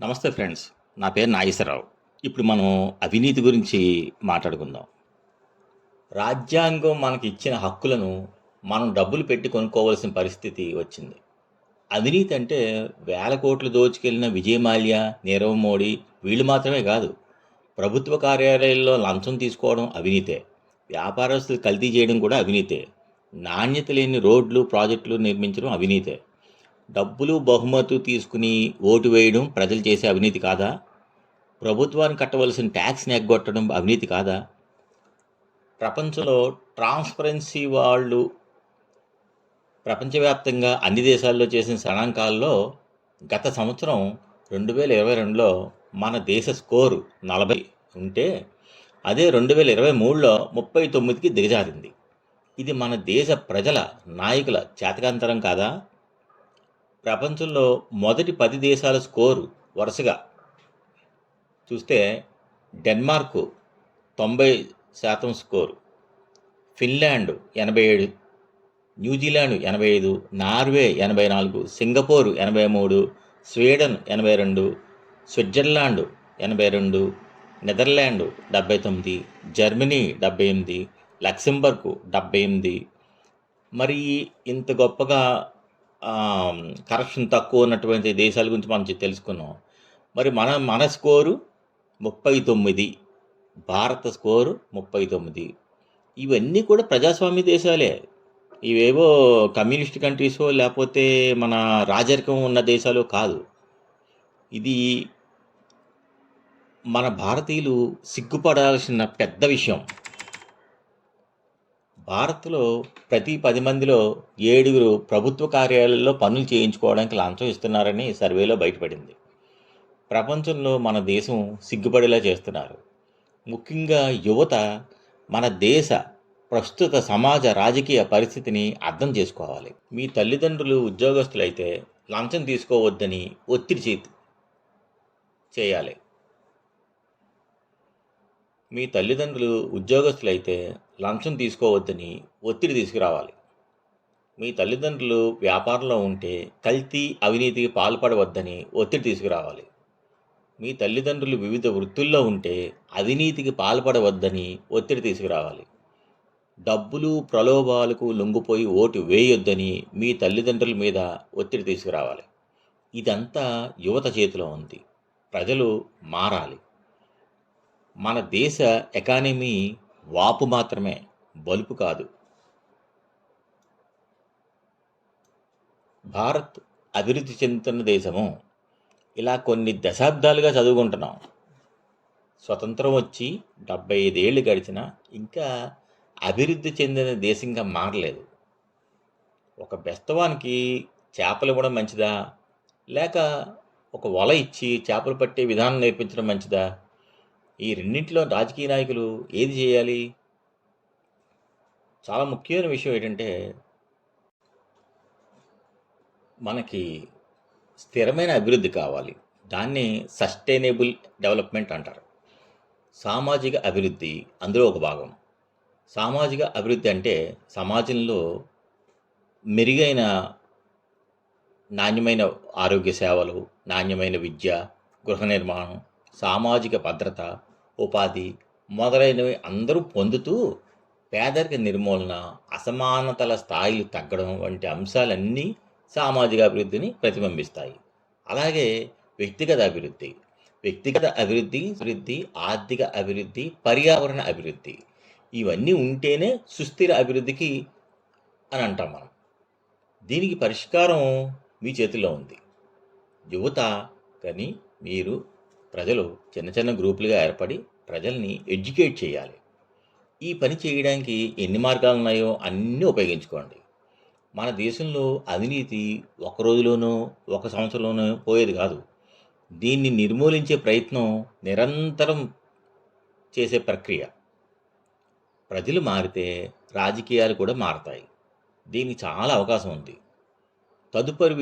నమస్తే ఫ్రెండ్స్. నా పేరు నాగేశ్వరరావు. ఇప్పుడు మనం అవినీతి గురించి మాట్లాడుకుందాం. రాజ్యాంగం మనకి ఇచ్చిన హక్కులను మనం డబ్బులు పెట్టి కొనుక్కోవాల్సిన పరిస్థితి వచ్చింది. అవినీతి అంటే వేల కోట్లు దోచుకెళ్ళిన విజయమాల్య నీరవ్ మోడీ వీళ్ళు మాత్రమే కాదు. ప్రభుత్వ కార్యాలయాల్లో లంచం తీసుకోవడం అవినీతే వ్యాపారస్తులు కల్తీ చేయడం కూడా అవినీతే నాణ్యత లేని రోడ్లు ప్రాజెక్టులు నిర్మించడం అవినీతే డబ్బులు బహుమతులు తీసుకుని ఓటు వేయడం ప్రజలు చేసే అవినీతి కాదా? ప్రభుత్వానికి కట్టవలసిన ట్యాక్స్ని ఎగ్గొట్టడం అవినీతి కాదా? ప్రపంచంలో ట్రాన్స్పరెన్సీ వాళ్ళు ప్రపంచవ్యాప్తంగా అన్ని దేశాల్లో చేసిన గణాంకాల్లో గత సంవత్సరం రెండు వేల ఇరవై రెండులో మన దేశ స్కోరు నలభై ఉంటే అదే రెండు వేల ఇరవై మూడులో ముప్పై తొమ్మిదికి దిగజారింది. ఇది మన దేశ ప్రజల నాయకుల చేతకాంతరం కాదా? ప్రపంచంలో మొదటి పది దేశాల స్కోరు వరుసగా. చూస్తే డెన్మార్కు తొంభై శాతం స్కోరు ఫిన్లాండ్ ఎనభై ఏడు న్యూజిలాండ్ ఎనభై ఐదు నార్వే ఎనభై నాలుగు సింగపూర్ ఎనభై మూడు స్వీడన్ ఎనభై రెండు స్విట్జర్లాండ్ ఎనభై రెండు నెదర్లాండ్ డెబ్బై తొమ్మిది జర్మనీ డెబ్బై ఎనిమిది లక్సెంబర్గ్ డెబ్బై ఎనిమిది. మరి ఇంత గొప్పగా కరప్షన్ తక్కువ ఉన్నటువంటి దేశాల గురించి మనం తెలుసుకున్నాం. మరి మన మన స్కోరు ముప్పై తొమ్మిది భారత స్కోరు ముప్పై తొమ్మిది. ఇవన్నీ కూడా ప్రజాస్వామ్య దేశాలే. ఇవేవో కమ్యూనిస్ట్ కంట్రీసో లేకపోతే మన రాజరికం ఉన్న దేశాలు కాదు. ఇది మన భారతీయులు సిగ్గుపడాల్సిన పెద్ద విషయం. భారత్లో ప్రతి పది మందిలో ఏడుగురు ప్రభుత్వ కార్యాలయాల్లో పనులు చేయించుకోవడానికి లంచం ఇస్తున్నారని సర్వేలో బయటపడింది. ప్రపంచంలో మన దేశం సిగ్గుపడేలా చేస్తున్నారు. ముఖ్యంగా యువత మన దేశ ప్రస్తుత సమాజ రాజకీయ పరిస్థితిని అర్థం చేసుకోవాలి. మీ తల్లిదండ్రులు ఉద్యోగస్తులైతే లంచం తీసుకోవద్దని ఒత్తిడి చే చేయాలి. మీ తల్లిదండ్రులు ఉద్యోగస్తులైతే లంచం తీసుకోవద్దని ఒత్తిడి తీసుకురావాలి. మీ తల్లిదండ్రులు వ్యాపారంలో ఉంటే కల్తీ అవినీతికి పాల్పడవద్దని ఒత్తిడి తీసుకురావాలి. మీ తల్లిదండ్రులు వివిధ వృత్తుల్లో ఉంటే అవినీతికి పాల్పడవద్దని ఒత్తిడి తీసుకురావాలి. డబ్బులు ప్రలోభాలకు లొంగిపోయి ఓటు వేయొద్దని మీ తల్లిదండ్రుల మీద ఒత్తిడి తీసుకురావాలి. ఇదంతా యువత చేతిలో ఉంది. ప్రజలు మారాలి. మన దేశ ఎకానమీ వాపు మాత్రమే బలుపు కాదు. భారత్ అభివృద్ధి చెందుతున్న దేశము. ఇలా కొన్ని దశాబ్దాలుగా చదువుకుంటున్నాం. స్వతంత్రం వచ్చి డెబ్బై ఐదేళ్ళు గడిచినా ఇంకా అభివృద్ధి చెందిన దేశంగా మారలేదు. ఒక బెస్తవానికి చేపలు ఇవ్వడం మంచిదా? లేక ఒక వల ఇచ్చి చేపలు పట్టే విధానం నేర్పించడం మంచిదా? ఈ రెండింటిలో రాజకీయ నాయకులు ఏది చేయాలి? చాలా ముఖ్యమైన విషయం ఏంటంటే మనకి స్థిరమైన అభివృద్ధి కావాలి. దాన్ని సస్టైనబుల్ డెవలప్మెంట్ అంటారు. సామాజిక అభివృద్ధి అందులో ఒక భాగం. సామాజిక అభివృద్ధి అంటే సమాజంలో మెరుగైన నాణ్యమైన ఆరోగ్య సేవలు నాణ్యమైన విద్య గృహ నిర్మాణం సామాజిక భద్రత ఉపాధి మొదలైనవి అందరూ పొందుతూ పేదరిక నిర్మూలన అసమానతల స్థాయిలు తగ్గడం వంటి అంశాలన్నీ సామాజిక అభివృద్ధిని ప్రతిబింబిస్తాయి. అలాగే వ్యక్తిగత అభివృద్ధి వ్యక్తిగత అభివృద్ధి అభివృద్ధి ఆర్థిక అభివృద్ధి పర్యావరణ అభివృద్ధి ఇవన్నీ ఉంటేనే సుస్థిర అభివృద్ధికి అని అంటాం మనం. దీనికి పరిష్కారం మీ చేతిలో ఉంది. యువత కానీ మీరు ప్రజలు చిన్న చిన్న గ్రూపులుగా ఏర్పడి ప్రజల్ని ఎడ్యుకేట్ చేయాలి. ఈ పని చేయడానికి ఎన్ని మార్గాలు ఉన్నాయో అన్నీ ఉపయోగించుకోండి. మన దేశంలో అవినీతి ఒక రోజులోనో ఒక సంవత్సరంలోనో పోయేది కాదు. దీన్ని నిర్మూలించే ప్రయత్నం నిరంతరం చేసే ప్రక్రియ. ప్రజలు మారితే రాజకీయాలు కూడా మారతాయి. దీనికి చాలా అవకాశం ఉంది. తదుపరి